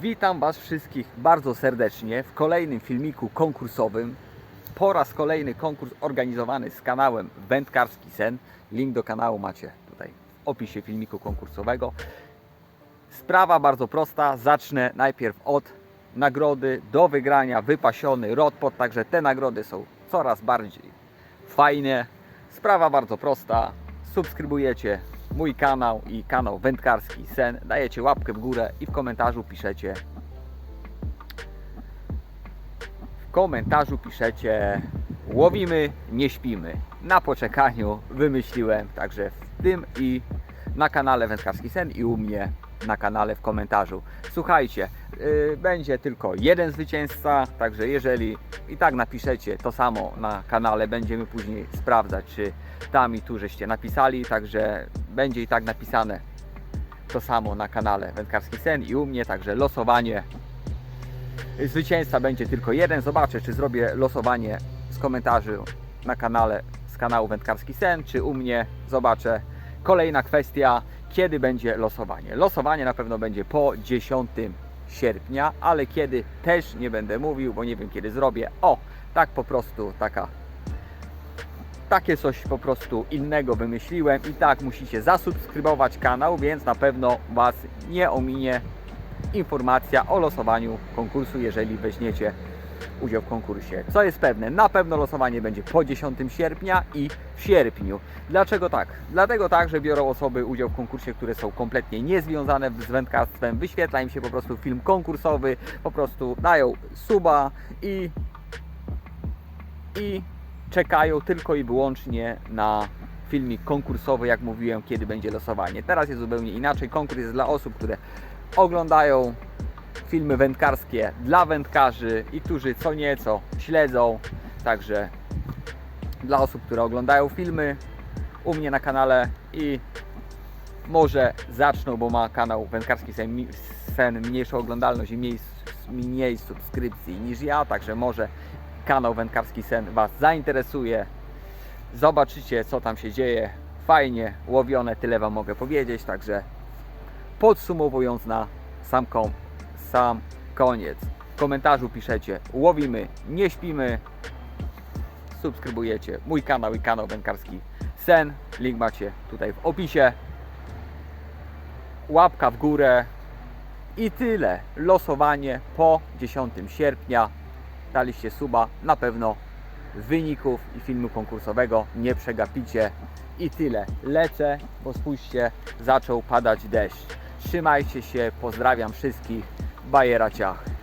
Witam Was wszystkich bardzo serdecznie w kolejnym filmiku konkursowym. Po raz kolejny konkurs organizowany z kanałem Wędkarski Sen. Link do kanału macie tutaj w opisie filmiku konkursowego. Sprawa bardzo prosta. Zacznę najpierw od nagrody do wygrania wypasiony rodpot, także te nagrody są coraz bardziej fajne. Sprawa bardzo prosta. Subskrybujecie mój kanał i kanał Wędkarski Sen. Dajecie łapkę w górę i w komentarzu piszecie w komentarzu piszecie łowimy, nie śpimy. Na poczekaniu wymyśliłem także w tym i na kanale Wędkarski Sen i u mnie na kanale w komentarzu. Słuchajcie, yy, będzie tylko jeden zwycięzca, także jeżeli i tak napiszecie to samo na kanale, będziemy później sprawdzać, czy tam i tu żeście napisali, także będzie i tak napisane to samo na kanale Wędkarski Sen i u mnie, także losowanie Zwycięzca będzie tylko jeden. Zobaczę, czy zrobię losowanie z komentarzy na kanale z kanału Wędkarski Sen, czy u mnie. Zobaczę. Kolejna kwestia, kiedy będzie losowanie. Losowanie na pewno będzie po 10 sierpnia, ale kiedy też nie będę mówił, bo nie wiem kiedy zrobię. O, tak po prostu taka takie coś po prostu innego wymyśliłem i tak musicie zasubskrybować kanał, więc na pewno Was nie ominie informacja o losowaniu konkursu, jeżeli weźmiecie udział w konkursie. Co jest pewne, na pewno losowanie będzie po 10 sierpnia i w sierpniu. Dlaczego tak? Dlatego tak, że biorą osoby udział w konkursie, które są kompletnie niezwiązane z wędkarstwem. Wyświetla im się po prostu film konkursowy, po prostu dają suba i i czekają tylko i wyłącznie na filmik konkursowy, jak mówiłem, kiedy będzie losowanie. Teraz jest zupełnie inaczej. Konkurs jest dla osób, które oglądają filmy wędkarskie dla wędkarzy i którzy co nieco śledzą. Także dla osób, które oglądają filmy u mnie na kanale i może zaczną, bo ma kanał Wędkarski Sen, mniejszą oglądalność i mniej, mniej subskrypcji niż ja, także może kanał Wędkarski Sen Was zainteresuje. Zobaczycie, co tam się dzieje. Fajnie łowione, tyle Wam mogę powiedzieć. Także podsumowując na sam, sam koniec. W komentarzu piszecie łowimy, nie śpimy. Subskrybujecie mój kanał i kanał Wędkarski Sen. Link macie tutaj w opisie. Łapka w górę. I tyle. Losowanie po 10 sierpnia daliście suba, na pewno wyników i filmu konkursowego nie przegapicie. I tyle. Lecę, bo spójrzcie, zaczął padać deszcz. Trzymajcie się, pozdrawiam wszystkich. Bajera ciach.